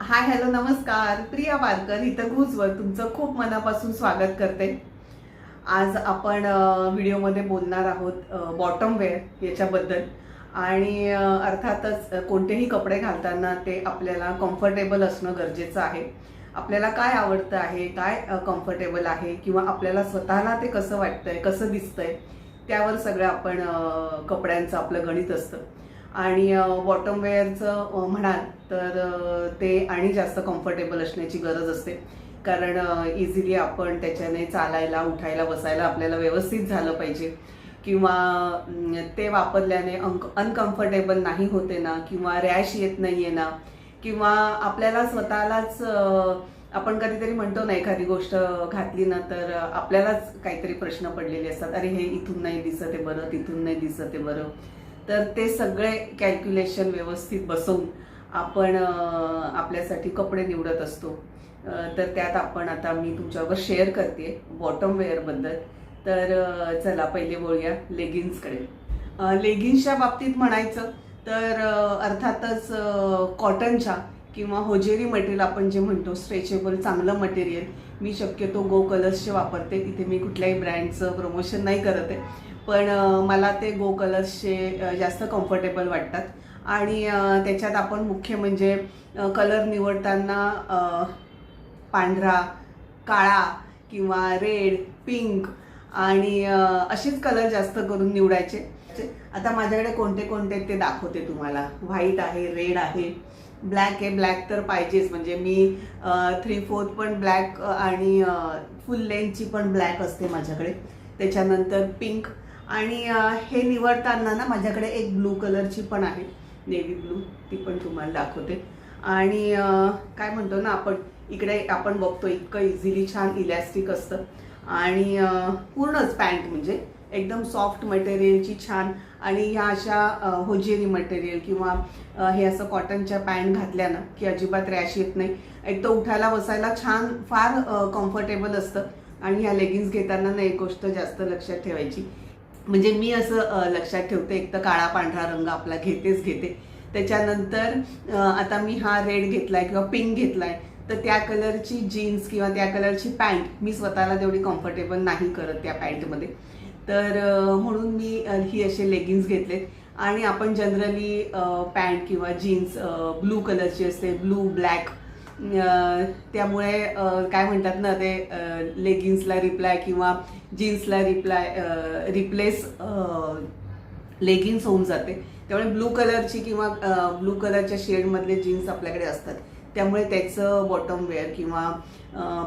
Hi hello नमस्कार. प्रिया बालकर इथं घुजवर तुमचं खूप मनापासून स्वागत करते. आज आपण व्हिडिओमध्ये बोलणार आहोत बॉटम वेअर याच्याबद्दल. आणि अर्थातच कोणतेही कपडे घालताना ते आपल्याला कम्फर्टेबल असणं गरजेचं आहे. आपल्याला काय आवडतं आहे काय कम्फर्टेबल आहे किंवा आपल्याला स्वतःला ते कसं वाटतंय कसं दिसतंय त्यावर सगळं आपण कपड्यांचं आपलं गणित असतं. आणि बॉटम वेअरचं म्हणाल तर ते आणि जास्त कम्फर्टेबल असण्याची गरज असते. कारण इझिली आपण त्याच्याने चालायला उठायला बसायला आपल्याला व्यवस्थित झालं पाहिजे. किंवा ते वापरल्याने अनकम्फर्टेबल नाही होते ना किंवा रॅश येत नाहीये ना किंवा आपल्याला स्वतःलाच आपण कधीतरी म्हणतो ना एखादी गोष्ट घातली ना तर आपल्यालाच काहीतरी प्रश्न पडलेले असतात. अरे हे इथून नाही दिसत आहे बरं तिथून नाही दिसत आहे बरं. तर ते सगळे कॅल्क्युलेशन व्यवस्थित बसवून आपण आपल्यासाठी कपडे निवडत असतो. तर त्यात आपण आता मी तुमच्यावर शेअर करते बॉटम वेअरबद्दल तर चला पहिले बोलूया लेगिन्सकडे लेगिन्सच्या बाबतीत म्हणायचं तर अर्थातच कॉटनच्या किंवा होजेरी मटेरियल आपण जे म्हणतो स्ट्रेचेबल चांगलं मटेरियल मी शक्यतो गो कलर्सचे वापरते. इथे मी कुठल्याही ब्रँडचं प्रमोशन नाही करत आहे. पण मला ते गो कलर्सचे जास्त कम्फर्टेबल वाटतात. आणि त्याच्यात आपण मुख्य म्हणजे कलर निवडताना पांढरा काळा किंवा रेड पिंक आणि असेच कलर जास्त करून निवडायचे. आता माझ्याकडे कोणते कोणते ते दाखवते तुम्हाला. व्हाईट आहे रेड आहे. ब्लॅक आहे ब्लॅक तर पाहिजेच. म्हणजे मी थ्री फोर्थ पण ब्लॅक आणि फुल लेंथची पण ब्लॅक असते माझ्याकडे. त्याच्यानंतर पिंक आणि हे निवडताना ना माझ्याकडे एक ब्लू कलरची पण आहे. नेव्ही ब्लू ती पण तुम्हाला दाखवते. आणि काय म्हणतो ना आपण इकडे आपण बघतो इतकं इझिली छान इलॅस्टिक असतं. आणि पूर्णच पॅन्ट म्हणजे एकदम सॉफ्ट मटेरियलची छान. आणि ह्या अशा होजेरी मटेरियल किंवा हे असं कॉटनच्या पॅन्ट घातल्या ना की अजिबात रॅश येत नाही. एक तर उठायला बसायला छान फार कम्फर्टेबल असतं. आणि ह्या लेगिन्स घेताना ना एक गोष्ट जास्त लक्षात ठेवायची. म्हणजे मी असं लक्षात ठेवते एक तर काळा पांढरा रंग आपला घेतेच घेते. त्याच्यानंतर आता मी हा रेड घेतलाय किंवा पिंक घेतलाय तर त्या कलरची जीन्स किंवा त्या कलरची पॅन्ट मी स्वतःला तेवढी कम्फर्टेबल नाही करत त्या पॅन्टमध्ये. तर म्हणून मी ही असे लेगिन्स घेतलेत. आणि आपण जनरली पॅन्ट किंवा जीन्स ब्लू कलरची असते ब्लू ब्लॅक त्यामुळे काय म्हणतात ना ते लेगिन्सला रिप्लाय किंवा जीन्सला रिप्लाय रिप्लेस लेगिन्स होऊन जाते. त्यामुळे ब्लू कलरची किंवा ब्लू कलरच्या शेडमधले जीन्स आपल्याकडे असतात. त्यामुळे त्याचं बॉटम वेअर किंवा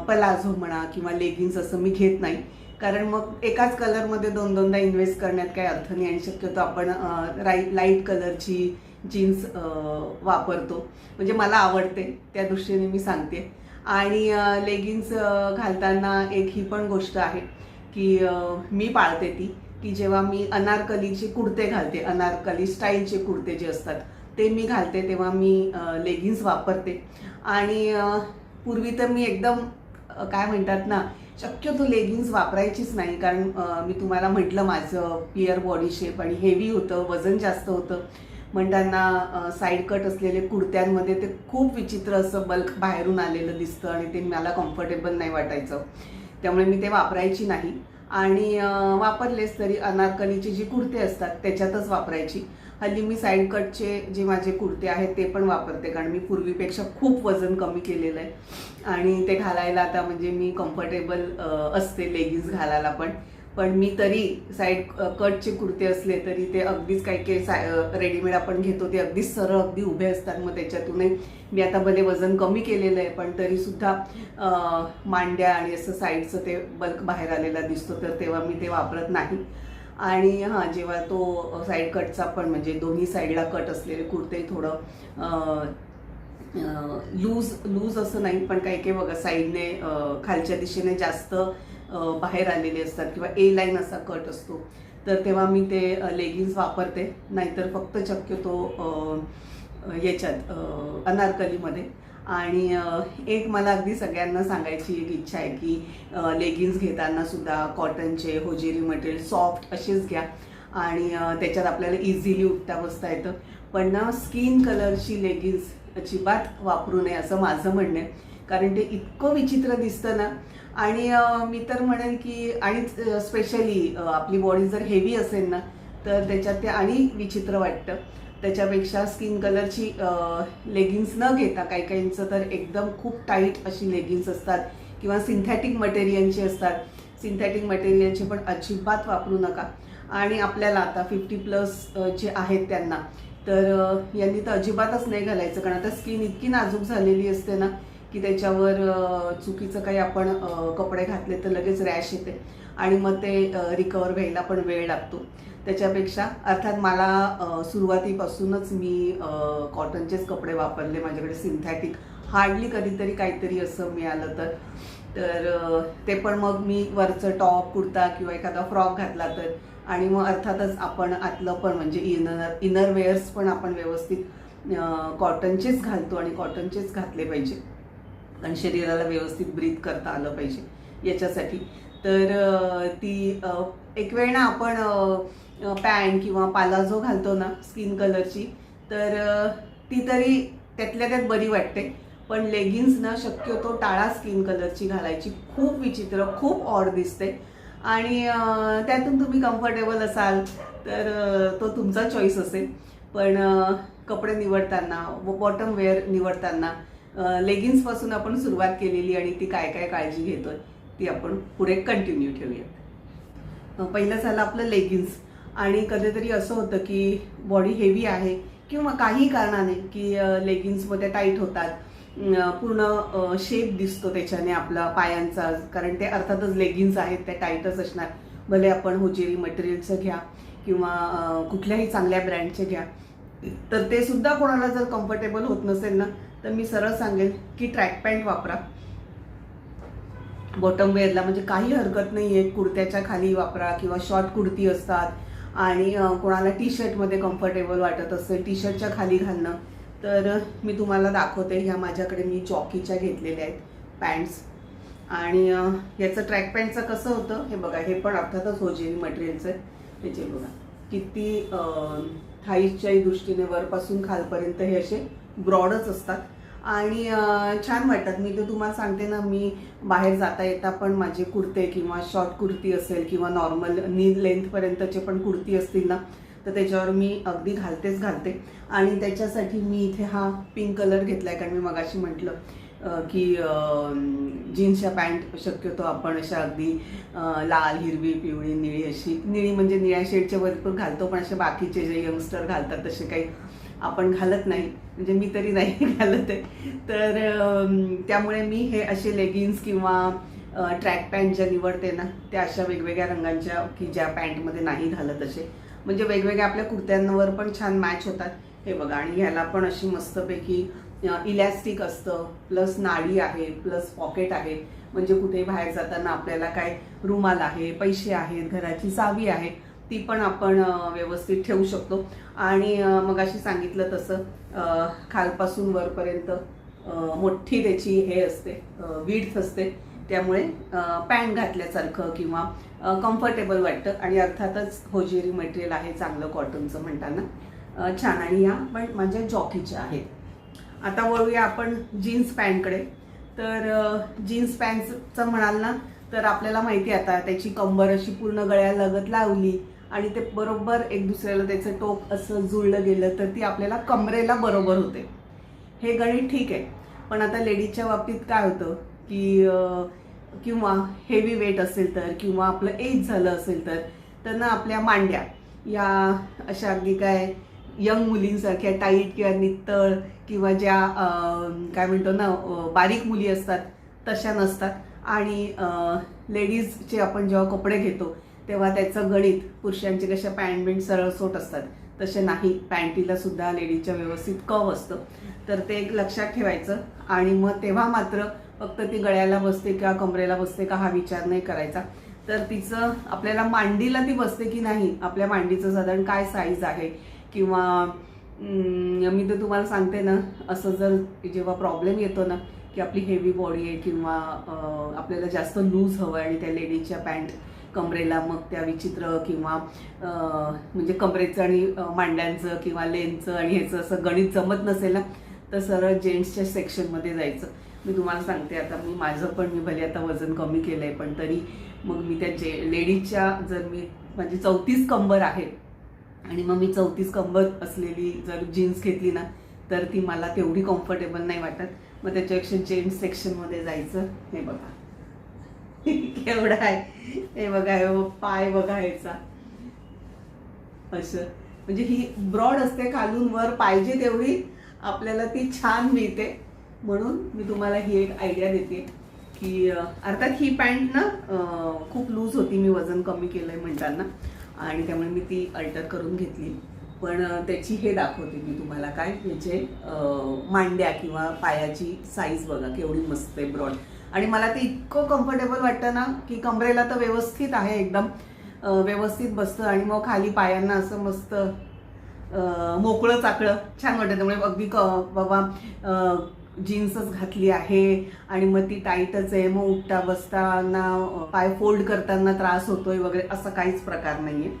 पलाझो म्हणा किंवा लेगिन्स असं मी घेत नाही. कारण मग एकाच कलरमध्ये दोन दोनदा इन्व्हेस्ट करण्यात काही अर्थ नाही. आणि शक्यतो आपण राईट लाइट कलरची जीन्स वापरतो. म्हणजे मला आवडते त्या दृष्टीने मी सांगते. आणि लेगिन्स घालताना एक ही पण गोष्ट आहे की मी पाळते ती की जेव्हा मी अनारकलीचे कुर्ते घालते अनारकली स्टाईलचे कुर्ते जे असतात ते मी घालते तेव्हा मी लेगिन्स वापरते. आणि पूर्वी तर मी एकदम काय म्हणतात ना शक्यतो लेगिन्स वापरायचीच नाही कारण मी तुम्हाला म्हटलं माझं पिअर बॉडी शेप आणि हेवी होतं वजन जास्त होतं. म्हणताना साईड कट असलेले कुर्त्यांमध्ये ते खूप विचित्र असं बल्क बाहेरून आलेलं दिसतं आणि ते मला कम्फर्टेबल नाही वाटायचं. त्यामुळे मी ते वापरायची नाही. आणि वापरलेच तरी अनारकलीचे जे कुर्ते असतात त्याच्यातच वापरायची. हल्ली मी साईड कटचे जे माझे कुर्ते आहेत ते पण वापरते कारण मी पूर्वीपेक्षा खूप वजन कमी केलेलं आहे. आणि ते घालायला आता म्हणजे मी कम्फर्टेबल असते लेगिन्स घालायला पण. पण मी तरी साईड कटचे कुर्ते असले तरी ते अगदीच काही काही रेडीमेड आपण घेतो ते अगदीच सरळ अगदी उभे असतात मग त्याच्यातूनही मी आता भले वजन कमी केलेलं आहे पण तरीसुद्धा मांड्या आणि असं साईडचं ते बल्क बाहेर आलेला दिसतो तर तेव्हा मी ते वापरत नाही. आणि हां जेव्हा तो साईड कटचा पण म्हणजे दोन्ही साईडला कट असलेले कुर्ते थोडं लूज लूज असं नाही पण काही काही बघा साईडने खालच्या दिशेने जास्त बाहेर आलेले असतात किंवा ए लाईन असा कट असतो. तर तेव्हा मी ते लेगिन्स वापरते. नाहीतर फक्त शक्यतो याच्यात अनारकलीमध्ये. आणि एक मला अगदी सगळ्यांना सांगायची एक इच्छा आहे की लेगिन्स घेताना सुद्धा कॉटनचे होजेरी मटेरियल सॉफ्ट असेच घ्या. आणि त्याच्यात आपल्याला इझिली उठता बसता येतं. पण ना स्किन कलरची लेगिन्स अजिबात वापरू नये असं माझं म्हणणं आहे. कारण ते इतकं विचित्र दिसतं ना आणि मी तर म्हणेन की आणि स्पेशली आपली बॉडी जर हेवी असेल ना तर त्याच्यात ते आणि विचित्र वाटतं. त्याच्यापेक्षा स्किन कलरची लेगिन्स न घेता काही काहींचं तर एकदम खूप टाईट अशी लेगिन्स असतात किंवा सिंथॅटिक मटेरियलची असतात. सिंथॅटिक मटेरियलचे पण अजिबात वापरू नका. आणि आपल्याला आता फिफ्टी प्लस जे आहेत त्यांना तर यांनी तर अजिबातच नाही घालायचं. कारण आता स्किन इतकी नाजूक झालेली असते ना की त्याच्यावर चुकीचं काही आपण कपडे घातले तर लगेच रॅश येते आणि मग ते रिकवर व्हायला पण वेळ लागतो. त्याच्यापेक्षा अर्थात मला सुरुवातीपासूनच मी कॉटनचेच कपडे वापरले. माझ्याकडे सिंथॅटिक हार्डली कधीतरी काहीतरी असं मिळालं तर. तर ते पण मग मी वरचं टॉप कुर्ता किंवा एखादा फ्रॉक घातला तर. आणि मग अर्थातच आपण आतलं पण म्हणजे इनर इनर वेअर्स पण आपण व्यवस्थित कॉटनचेच घालतो आणि कॉटनचेच घातले पाहिजे. आणि शरीराला व्यवस्थित ब्रीथ करता आलं पाहिजे याच्यासाठी. तर ती एक वेळ ना आपण पॅन्ट किंवा पालाझो घालतो ना स्किन कलरची तर ती तरी त्यातल्या त्यात बरी वाटते. पण लेगिन्स ना शक्यतो टाळा स्किन कलरची घालायची. खूप विचित्र खूप ऑड दिसते. आणि त्यातून तुम्ही कम्फर्टेबल असाल तर तो तुमचा चॉईस असेल. पण कपडे निवडताना बॉटम वेअर निवडताना लेगिन्सपासून आपण सुरुवात केलेली आणि ती काय काय काळजी घेतोय ती आपण पुढे कंटिन्यू ठेवूयात. पहिलं झालं आपलं लेगिन्स आणि कधीतरी असं होतं की बॉडी हेवी आहे किंवा काही कारणाने की लेगिन्समध्ये टाईट होतात. पूर्ण शेप दिसतो त्याच्याने आपला पायांचा कारण ते अर्थातच लेगिन्स आहेत त्या टाईटच असणार. भले आपण होजेरी मटेरियलचं घ्या किंवा कुठल्याही चांगल्या ब्रँडचे घ्या. तर ते सुद्धा कोणाला जर कम्फर्टेबल होत नसेल ना तर मी सरळ सांगेन की ट्रॅक पॅन्ट वापरा. बॉटम वेअरला म्हणजे काही हरकत नाही आहे कुर्त्याच्या खाली वापरा किंवा शॉर्ट कुर्ती असतात. आणि कोणाला टी शर्टमध्ये कम्फर्टेबल वाटत असेल टी शर्टच्या खाली घालणं. तर मी तुम्हाला दाखवते. ह्या माझ्याकडे मी जॉकीच्या घेतलेल्या आहेत पॅन्ट्स आणि याचं ट्रॅक पॅन्टचं कसं होतं? हे बघा. हे पण अर्थातच होजेरी मटेरियलचं आहे त्याचे बघा. किती थाईजच्याही दृष्टीने वरपासून खालपर्यंत हे असे ब्रॉडच असतात. आणि छान वाटतात. मी तर तुम्हाला सांगते ना मी बाहेर जाता येता पण माझे कुर्ते किंवा शॉर्ट कुर्ती असेल किंवा नॉर्मल नी लेंथपर्यंतचे पण कुर्ती असतील ना तर त्याच्यावर मी अगदी घालतेच घालते. आणि त्याच्यासाठी मी इथे हा पिंक कलर घेतला आहे कारण मी मगाशी म्हटलं की जीन्सच्या पॅन्ट शक्यतो आपण अशा अगदी लाल हिरवी पिवळी निळी अशी निळी म्हणजे निळ्या शेडचे पण घालतो पण असे बाकीचे जे यंगस्टर घालतात तसे काही आपण घालत नाही. म्हणजे मी तरी नाही घालत आहे. तर त्यामुळे मी हे असे लेगिन्स किंवा ट्रॅक पॅन्ट ज्या निवडते ना त्या अशा वेगवेगळ्या रंगांच्या की ज्या पॅन्टमध्ये नाही घालत असे. म्हणजे वेगवेगळ्या आपल्या कुर्त्यांवर पण छान मॅच होतात. हे बघा आणि ह्याला पण अशी मस्तपैकी इलॅस्टिक असतं प्लस नाडी आहे प्लस पॉकेट आहे. म्हणजे कुठे बाहेर जाताना आपल्याला काय रुमाल आहे पैसे आहेत घराची चावी आहे. ती पण आपण व्यवस्थित ठेवू शकतो. आणि मग अशी सांगितलं तसं खालपासून वरपर्यंत मोठी त्याची हे असते विड्थ असते. त्यामुळे पॅन्ट घातल्यासारखं किंवा कम्फर्टेबल वाटतं. आणि अर्थातच होजेरी मटेरियल आहे चांगलं कॉटनचं म्हणताना. छान. आणि या पण माझ्या जॉकीच्या आहेत. आता वळूया आपण जीन्स पॅन्टकडे. तर जीन्स पॅन्टचं म्हणाल ना तर आपल्याला माहिती आहे आता त्याची कंबर अशी पूर्ण गळ्या लगत लावली आणि ते बरोबर एक दुसऱ्याला त्याचं टोक असं जुळलं गेलं तर ती आपल्याला कमरेला बरोबर होते. हे गणित ठीक आहे पण आता लेडीजच्या बाबतीत काय होतं की किंवा हेवी वेट असेल तर किंवा आपलं एज झालं असेल तर त्यांना आपल्या मांड्या या अशा अगदी काय यंग मुलींसारख्या टाईट किंवा नित्तळ किंवा ज्या काय म्हणतो ना बारीक मुली असतात तशा नसतात. आणि लेडीजचे आपण जेव्हा कपडे घेतो तेव्हा त्याचं गणित पुरुषांचे कशा पॅन्ट बिंट सरळसोट असतात तसे नाही. पॅन्टीला सुद्धा लेडीजच्या व्यवस्थित कव असतं. तर ते एक लक्षात ठेवायचं. आणि मग तेव्हा मात्र फक्त ती गळ्याला बसते किंवा कमरेला बसते का हा विचार नाही करायचा. तर तिचं आपल्याला मांडीला ती बसते की नाही? आपल्या मांडीचं साधारण काय साईज आहे? किंवा मी तर तुम्हाला सांगते ना असं जर जेव्हा प्रॉब्लेम येतो ना की आपली हेवी बॉडी आहे किंवा आपल्याला जास्त लूज हवं आहे आणि त्या लेडीजच्या पॅन्ट कमरेला मग त्या विचित्र किंवा म्हणजे कमरेचं आणि मांड्यांचं किंवा लेनचं आणि ह्याचं असं गणित जमत नसेल ना तर सरळ जेंट्सच्या सेक्शनमध्ये जायचं. मी तुम्हाला सांगते आता मी माझं पण मी भले आता वजन कमी केलं आहे पण तरी मग मी त्या जे लेडीजच्या जर मी माझी चौतीस कंबर आहे आणि मग मी चौतीस कंबर असलेली जर जीन्स घेतली ना तर ती मला तेवढी कम्फर्टेबल नाही वाटत. मग त्याच्यापेक्षा जेंट्स सेक्शनमध्ये जायचं हे बघा. केवढा आहे? हे बघा पाय बघा असं. म्हणजे ही ब्रॉड असते खालून वर पाहिजे तेवढी आपल्याला ती छान मिळते. म्हणून मी तुम्हाला ही एक आयडिया देते की अर्थात ही पॅन्ट ना खूप लूज होती मी वजन कमी केलंय म्हणताना. आणि त्यामुळे मी ती अल्टर करून घेतली. पण त्याची हे दाखवते मी तुम्हाला काय. म्हणजे मांड्या किंवा पायाची साईज बघा केवढी मस्त आहे ब्रॉड. आणि मला ते इतकं कम्फर्टेबल वाटतं ना की कमरेला तर व्यवस्थित आहे एकदम. व्यवस्थित बसतं आणि मग खाली पायांना असं मस्त मोकळं चाकळं. छान वाटतं. त्यामुळे अगदी क बाबा जीन्सच घातली आहे आणि मग ती टाईटच आहे. मग उठता बसताना पाय फोल्ड करताना त्रास होतोय वगैरे असं काहीच प्रकार नाही आहे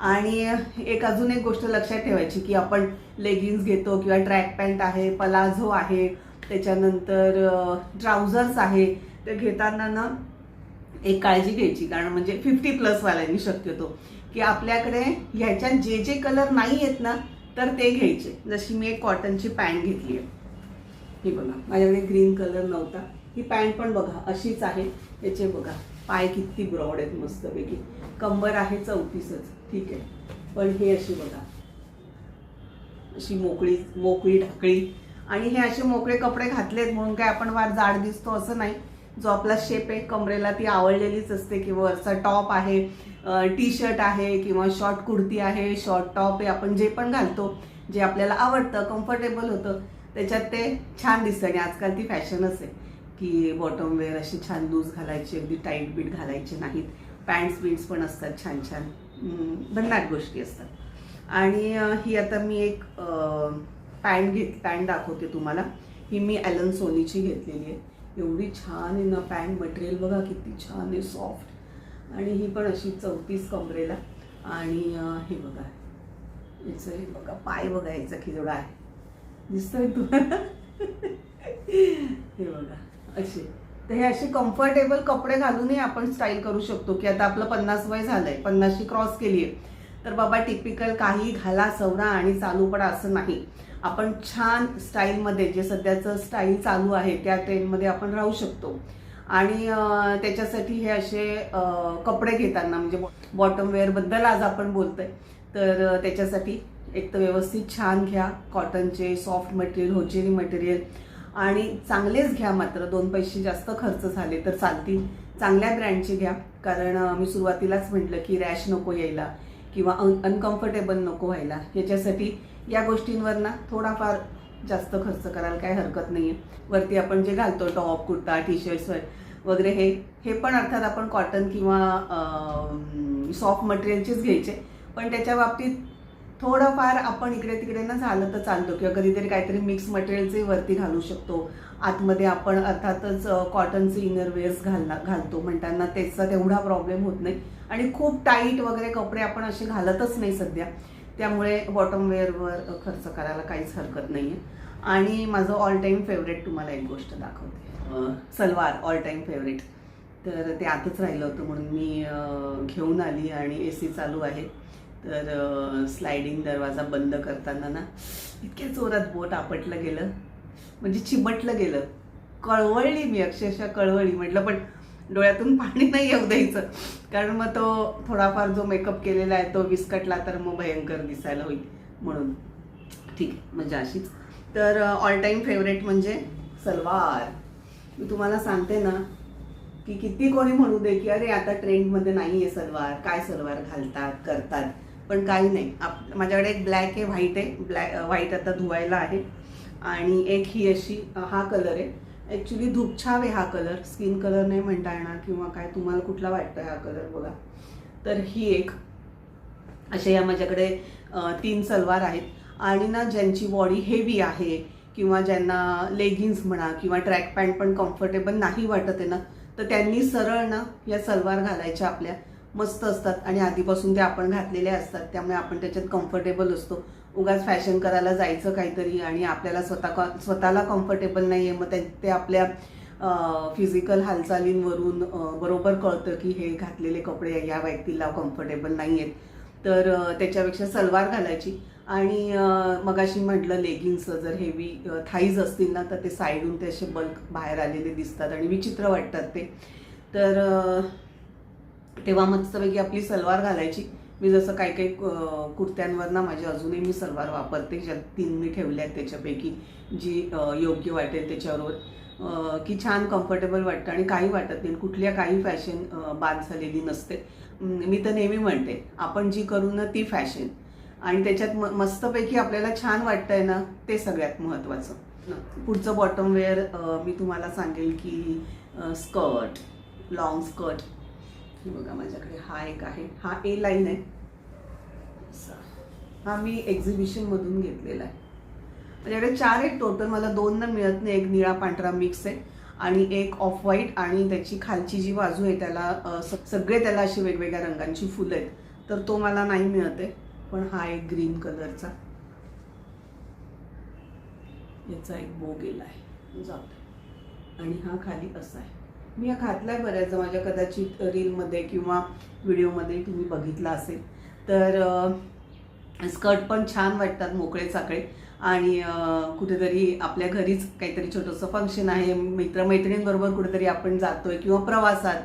आणि एक अजून एक गोष्ट लक्षात ठेवायची की आपण लेगिन्स घेतो किंवा ट्रॅक पॅन्ट आहे पलाझो आहे त्याच्यानंतर ट्राउझर्स आहे. ते घेताना ना एक काळजी घ्यायची. कारण म्हणजे फिफ्टी प्लसवाल्यांनी शक्यतो की आपल्याकडे ह्याच्यात जे जे कलर नाही आहेत ना तर ते घ्यायचे. जशी मी एक कॉटनची पॅन्ट घेतली आहे. ही बघा. माझ्याकडे ग्रीन कलर नव्हता. ही पॅन्ट पण बघा. अशीच आहे. याचे बघा. पाय किती ब्रॉड आहेत मस्तपैकी. कंबर आहे चौतीसच. ठीक आहे. पण हे अशी बघा. अशी मोकळी मोकळी ढाकळी. आणि हे असे मोकळे कपडे घातलेत म्हणून काय आपण फार जाड दिसतो असं नाही. जो आपला शेप आहे कमरेला ती आवडलेलीच असते किंवा वरचा टॉप आहे टी शर्ट आहे किंवा शॉर्ट कुर्ती आहे शॉर्ट टॉप आहे आपण जे पण घालतो जे आपल्याला आवडतं कम्फर्टेबल होतं त्याच्यात ते छान दिसतं आणि आजकाल ती फॅशनच आहे की बॉटम वेअर अशी छान लूज घालायची अगदी टाईट बीट घालायचे नाहीत. पॅन्ट्स बिंट्स पण असतात छान छान भन्नाट गोष्टी असतात. आणि ही आता मी एक पॅन्ट घेत पॅन्ट दाखवते तुम्हाला. ही मी ॲलन सोनीची घेतलेली आहे. एवढी छान आहे ना पॅन्ट मटेरियल बघा किती छान आहे सॉफ्ट. आणि ही पण अशी चौतीस कमरेला. आणि हे बघा. याचं हे बघा पाय बघा याचा खिजोडा आहे. दिसतोय तुम्हाला? हे बघा असे. तर हे असे कम्फर्टेबल कपडे घालूनही आपण स्टाईल करू शकतो. की आता आपलं पन्नास वय झालं आहे पन्नासशी क्रॉस केली आहे तर बाबा टिपिकल काही घाला सवरा आणि चालू पडा असं नाही. आपण छान स्टाईलमध्ये जे सध्याचं स्टाईल चालू आहे त्या ट्रेंडमध्ये आपण राहू शकतो. आणि त्याच्यासाठी हे असे कपडे घेताना म्हणजे बॉटम वेअरबद्दल आज आपण बोलतोय तर त्याच्यासाठी एक तर व्यवस्थित छान घ्या कॉटनचे सॉफ्ट मटेरियल होचेरी मटेरियल आणि चांगलेच घ्या मात्र दोन पैसे जास्त खर्च झाले तर चालतील. चांगल्या ब्रँडचे घ्या कारण मी सुरुवातीलाच म्हटलं की रॅश नको यायला किंवा अनकम्फर्टेबल नको व्हायला. याच्यासाठी या गोष्टींवर ना थोडाफार जास्त खर्च करायला काही हरकत नाही आहे वरती आपण जे घालतो टॉप कुर्ता टी शर्ट्स वगैरे हे हे पण अर्थात आपण कॉटन किंवा सॉफ्ट मटेरियलचेच घ्यायचे. पण त्याच्या बाबतीत थोडंफार आपण इकडे तिकडे ना झालं तर चालतो किंवा कधीतरी काहीतरी मिक्स मटेरियलचे वरती घालू शकतो. आतमध्ये आपण अर्थातच कॉटनचे इनरवेअर्स घालला घालतो. म्हणताना त्याचा तेवढा प्रॉब्लेम होत नाही. आणि खूप टाईट वगैरे कपडे आपण असे घालतच नाही सध्या. त्यामुळे बॉटम वेअरवर खर्च करायला काहीच हरकत नाही आहे आणि माझं ऑल टाईम फेवरेट तुम्हाला एक गोष्ट दाखवते. सलवार ऑल टाईम फेवरेट तर ते आतच राहिलं होतं म्हणून मी घेऊन आली आणि ए सी चालू आहे. तर स्लायडिंग दरवाजा बंद करताना ना इतक्या जोरात बोट आपटलं गेलं. म्हणजे चिमटलं गेलं. कळवळली मी अक्षरशः कळवळली म्हटलं पण डोळ्यातून पाणी नाही येऊ द्यायचं. कारण मग तो थोडाफार जो मेकअप केलेला आहे तो विस्कटला तर मग भयंकर दिसायला होईल म्हणून. ठीक आहे म्हणजे अशीच. तर ऑल टाईम फेवरेट म्हणजे सलवार. मी तुम्हाला सांगते ना की किती कोणी म्हणू दे की अरे आता ट्रेंडमध्ये नाही आहे सलवार. काय सलवार घालतात करतात. पण काही नाही. आप माझ्याकडे एक ब्लॅक आहे व्हाईट आहे. ब्लॅक व्हाईट आता धुवायला आहे. आणि एक ही अशी हा कलर आहे. ॲक्च्युली धूपछाव आहे हा कलर स्किन कलर नाही म्हणता येणार किंवा काय तुम्हाला कुठला वाटतोय हा कलर बघा. तर ही एक अशा या माझ्याकडे तीन सलवार आहेत. आणि ना ज्यांची बॉडी हेवी आहे किंवा ज्यांना लेगिन्स म्हणा किंवा ट्रॅक पॅन्ट पण कम्फर्टेबल नाही वाटत आहे ना तर त्यांनी सरळ ना या सलवार घालायच्या आपल्या. मस्त असतात. आणि आधीपासून ते आपण घातलेल्या असतात. त्यामुळे आपण त्याच्यात कम्फर्टेबल असतो. उगाच फॅशन करायला जायचं काहीतरी आणि आपल्याला स्वतः स्वतःला कम्फर्टेबल नाही आहे मग ते ते आपल्या फिजिकल हालचालींवरून बरोबर कळतं की हे घातलेले कपडे या व्यक्तीला कम्फर्टेबल नाही आहेत तर त्याच्यापेक्षा सलवार घालायची. आणि मगाशी म्हटलं लेगिन्स जर हेवी थाईज असतील ना तर ते साईडून ते असे बल्क बाहेर आलेले दिसतात आणि विचित्र वाटतात ते. तर तेव्हा मस्तपैकी आपली सलवार घालायची. मी जसं काही काही कुर्त्यांवर ना माझी अजूनही मी सलवार वापरते ज्या तीन मी ठेवल्या आहेत त्याच्यापैकी जी योग्य वाटेल त्याच्याबरोबर की छान कम्फर्टेबल वाटतं आणि काही वाटत नाही. कुठल्या काही फॅशन बाद झालेली नसते. मी तर नेहमी म्हणते आपण जी करू ना ती फॅशन आणि त्याच्यात म मस्तपैकी आपल्याला छान वाटतंय ना ते सगळ्यात महत्त्वाचं पुढचं बॉटम वेअर मी तुम्हाला सांगेल की स्कर्ट लाँग स्कर्ट हे बघा माझ्याकडे हा एक आहे. हा ए लाईन आहे. हा मी एक्झिबिशनमधून घेतलेला आहे. माझ्याकडे चार आहेत टोटल मला दोन ना मिळत नाही. एक निळा पांढरा मिक्स आहे आणि एक ऑफ व्हाईट आणि त्याची खालची जी बाजू आहे त्याला स- सगळे त्याला अशी वेगवेगळ्या रंगांची फुलं आहेत. तर तो मला नाही मिळत आहे. पण हा एक ग्रीन कलरचा याचा एक बो गेला आहे. जाऊ आणि हा खाली असा आहे. मी हा आहे बऱ्याचदा माझ्या कदाचित रीलमध्ये किंवा व्हिडिओमध्ये तुम्ही बघितला असेल. तर स्कर्ट पण छान वाटतात मोकळे चाकळे आणि कुठेतरी आपल्या घरीच काहीतरी छोटंसं फंक्शन आहे. मित्रमैत्रिणींबरोबर कुठेतरी आपण जातोय किंवा प्रवासात.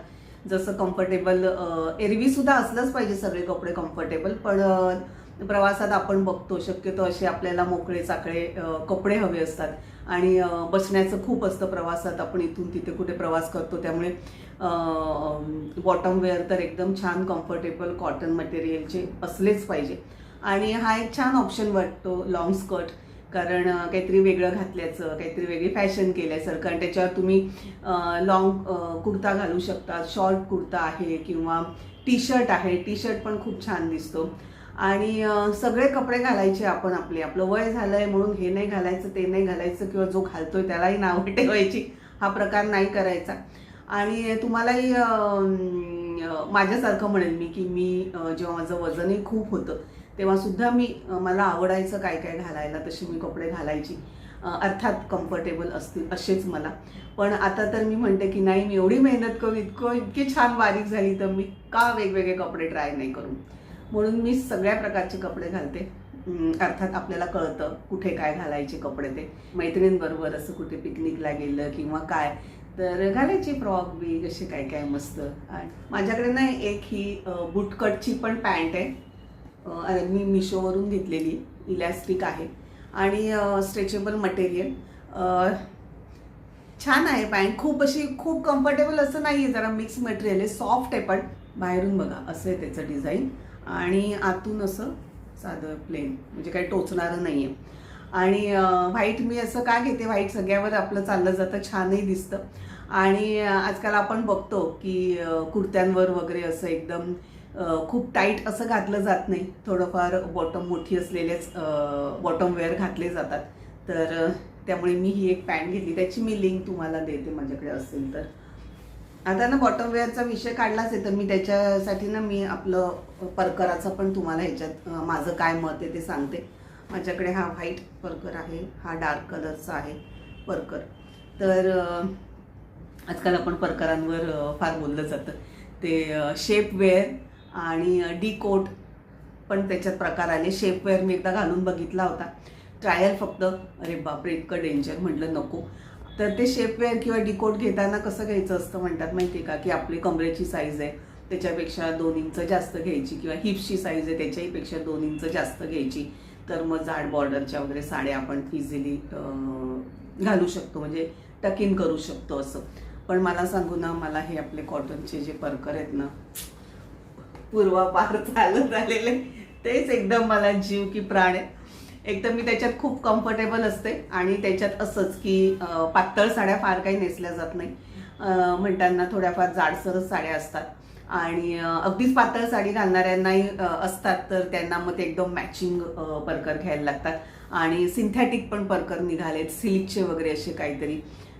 जसं कम्फर्टेबल एरवी सुद्धा असलंच पाहिजे सगळे कपडे कम्फर्टेबल पण प्रवासात आपण बघतो शक्यतो असे आपल्याला मोकळे चाकळे कपडे हवे असतात. आणि बसण्याचं खूप असतं प्रवासात. आपण इथून तिथे कुठे प्रवास करतो त्यामुळे बॉटम वेअर तर एकदम छान कम्फर्टेबल कॉटन मटेरियलचे असलेच पाहिजे. आणि हा एक छान ऑप्शन वाटतो लॉंग स्कर्ट कारण काहीतरी वेगळं घातल्याचं काहीतरी वेगळी फॅशन केल्यासारखं. आणि त्याच्यावर तुम्ही लॉंग कुर्ता घालू शकता शॉर्ट कुर्ता आहे किंवा टी शर्ट आहे. टी शर्ट पण खूप छान दिसतो. आणि सगळे कपडे घालायचे आपण आपले. आपलं वय झालंय म्हणून हे नाही घालायचं ते नाही घालायचं किंवा जो घालतोय त्यालाही नावं ठेवायची. हा प्रकार नाही करायचा. आणि तुम्हालाही माझ्यासारखं म्हणेल मी की मी जेव्हा माझं वजनही खूप होतं तेव्हा सुद्धा मी मला आवडायचं काय काय घालायला तशी मी कपडे घालायची. अर्थात कम्फर्टेबल असतील असेच मला. पण आता तर मी म्हणते की नाही मी एवढी मेहनत करू इतकं इतकी छान बारीक झाली तर मी का वेगवेगळे कपडे ट्राय नाही करू? म्हणून मी सगळ्या प्रकारचे कपडे घालते. अर्थात आपल्याला कळतं कुठे काय घालायचे कपडे ते. मैत्रिणींबरोबर असं कुठे पिकनिकला गेलं किंवा काय तर घालायची फ्रॉक बी कसे काय काय मस्त. आणि माझ्याकडे ना एक ही बुटकटची पण पॅन्ट आहे. मी मिशोवरून घेतलेली इलॅस्टिक आहे. आणि स्ट्रेचेबल मटेरियल. छान आहे पॅन्ट. खूप अशी खूप कम्फर्टेबल असं नाही आहे जरा मिक्स मटेरियल आहे. सॉफ्ट आहे पण बाहेरून बघा असं आहे त्याचं डिझाईन आणि आतून असं साधं प्लेन म्हणजे काही टोचणारं नाही आहे आणि व्हाईट मी असं का घेते? व्हाईट सगळ्यावर आपलं चाललं जातं छानही दिसतं. आणि आजकाल आपण बघतो की कुर्त्यांवर वगैरे असं एकदम खूप टाईट असं घातलं जात नाही. थोडंफार बॉटम मोठी असलेलेच बॉटम वेअर घातले जातात. तर त्यामुळे मी ही एक पॅन्ट घेतली. त्याची मी लिंक तुम्हाला देते माझ्याकडे असेल तर. आता ना बॉटम वेअरचा विषय काढलाच आहे तर मी त्याच्यासाठी ना मी आपलं परकराचं पण तुम्हाला ह्याच्यात माझं काय मत आहे ते सांगते. माझ्याकडे हा व्हाईट परकर आहे हा डार्क कलरचा आहे परकर. तर आजकाल आपण परकरांवर फार बोललं जातं. ते शेपवेअर आणि डी कोट पण त्याच्यात प्रकार आले. शेपवेअर मी एकदा घालून बघितला होता. ट्रायल फक्त. अरे बापरे इतकं डेंजर म्हटलं नको. तर ते शेपवेअर किंवा डिकोट घेताना कसं घ्यायचं असतं म्हणतात माहिती आहे का? की आपली कमरेची साईज आहे त्याच्यापेक्षा दोन इंच जास्त घ्यायची किंवा हिप्सची साईज आहे त्याच्याहीपेक्षा दोन इंच जास्त घ्यायची. तर मग जाड बॉर्डरच्या वगैरे साड्या आपण इझिली घालू शकतो. म्हणजे टकिन करू शकतो असं. पण मला सांगू ना मला हे आपले कॉटनचे जे परकर आहेत ना पूर्वापार चालत आलेले तेच एकदम मला जीव की प्राण आहे. एक तर मी त्याच्यात खूप कम्फर्टेबल असते. आणि त्याच्यात असंच की पातळ साड्या फार काही नेसल्या जात नाही. म्हणताना थोड्याफार जाडसरच साड्या असतात. आणि अगदीच पातळ साडी घालणाऱ्यांनाही असतात तर त्यांना मग ते एकदम मॅचिंग परकर घ्यायला लागतात. आणि सिंथेटिक पण परकर निघालेत सिल्कचे वगैरे असे काहीतरी.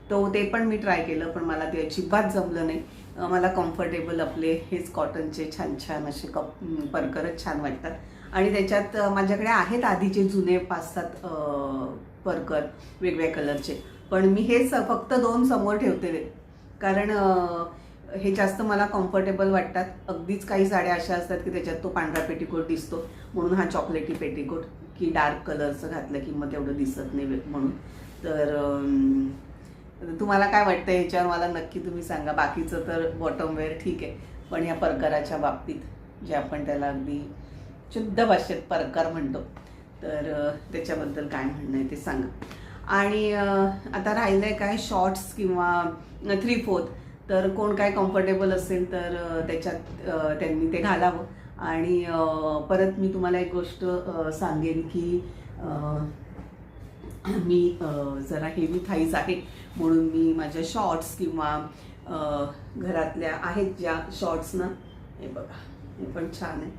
तो ते पण मी ट्राय केलं पण मला ते अजिबात जमलं नाही. मला कम्फर्टेबल आपले हेच कॉटनचे छान छान असे कप परकरच छान वाटतात. आणि त्याच्यात माझ्याकडे आहेत आधीचे जुने पाच सात अ, परकर वेगवेगळ्या कलरचे. पण मी हेच फक्त दोन समोर ठेवते. कारण हे जास्त मला कम्फर्टेबल वाटतात. अगदीच काही साड्या अशा असतात की त्याच्यात तो पांढरा पेटीकोट दिसतो. म्हणून हा चॉकलेटी पेटीकोट की डार्क कलरचं घातलं की मग तेवढं दिसत नाही म्हणून. तर तुम्हाला काय वाटतं ह्याच्यावर मला नक्की तुम्ही सांगा. बाकीचं तर बॉटमवेअर ठीक आहे. पण ह्या परकराच्या बाबतीत जे आपण त्याला अगदी शुद्ध भाषेत परकार म्हणतो. तर त्याच्याबद्दल काय म्हणणं आहे ते सांगा. आणि आता राहिलं आहे काय शॉर्ट्स किंवा थ्री फोर्थ तर कोण काय कम्फर्टेबल असेल तर त्याच्यात त्यांनी ते घालावं. आणि परत मी तुम्हाला एक गोष्ट सांगेन की मी जरा हेवी थाईज आहे. म्हणून मी माझ्या शॉर्ट्स किंवा घरातल्या आहेत ज्या शॉर्ट्स ना हे बघा हे पण छान आहे.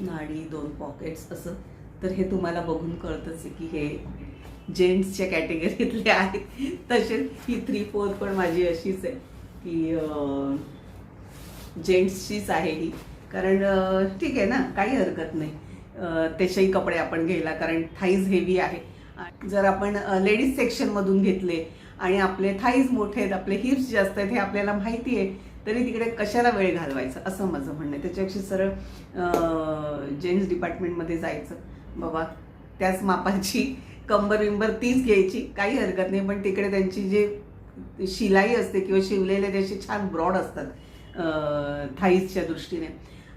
नाडी दोन पॉकेट्स असं. तर हे तुम्हाला बघून कळतंच आहे की हे जेंट्सच्या कॅटेगरीतले आहेत तसेच ही थ्री फोर पण माझी अशीच आहे की जेंट्सचीच आहे ही. कारण ठीक आहे ना काही हरकत नाही. त्याचेही कपडे आपण घ्यायला कारण थाईज हेवी आहे. आणि जर आपण लेडीज सेक्शनमधून घेतले आणि आपले थाईज मोठे आहेत आपले हिप्स जास्त आहेत हे आपल्याला माहिती आहे तरी तिकडे कशाला वेळ घालवायचा? असं माझं म्हणणं आहे. त्याच्यापेक्षा सरळ जेंट्स डिपार्टमेंटमध्ये जायचं. बाबा त्याच मापाची कंबर विंबर तीच घ्यायची. काही हरकत नाही. पण तिकडे त्यांची जे शिलाई असते किंवा शिवलेले त्याचे असे छान ब्रॉड असतात थाईजच्या दृष्टीने.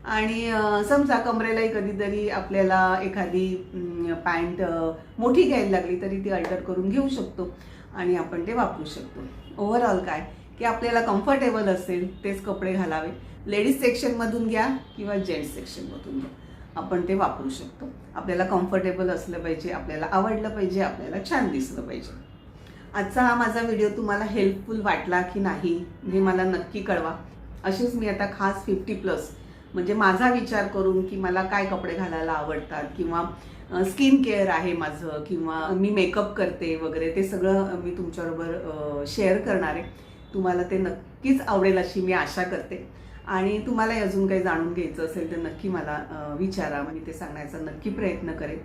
आणि समजा कमरेलाही कधीतरी आपल्याला एखादी पॅन्ट मोठी घ्यायला लागली तरी ती अल्टर करून घेऊ शकतो आणि आपण ते वापरू शकतो. ओव्हरऑल काय? की आपल्याला कम्फर्टेबल असेल तेच कपडे घालावे. लेडीज सेक्शनमधून घ्या किंवा जेंट्स सेक्शनमधून घ्या. आपण ते वापरू शकतो. आपल्याला कम्फर्टेबल असलं पाहिजे आपल्याला आवडलं पाहिजे आपल्याला छान दिसलं पाहिजे. आजचा हा माझा व्हिडिओ तुम्हाला हेल्पफुल वाटला की नाही हे मला नक्की कळवा. अशीच मी आता खास फिफ्टी प्लस म्हणजे माझा विचार करून की मला काय कपडे घालायला आवडतात किंवा स्किन केअर आहे माझं किंवा मी मेकअप करते वगैरे ते सगळं मी तुमच्याबरोबर शेअर करणार आहे. तुम्हाला ते नक्कीच आवडेल अशी मी आशा करते. आणि तुम्हालाही अजून काही जाणून घ्यायचं असेल तर नक्की मला विचारा. मी ते सांगण्याचा नक्की प्रयत्न करेन.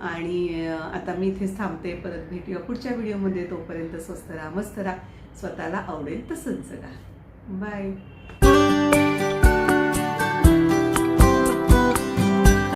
आणि आता मी इथेच थांबते. परत भेटूया पुढच्या व्हिडिओमध्ये. तोपर्यंत स्वस्त राहा मस्त राहा. स्वतःला आवडेल तसंच जगा बाय.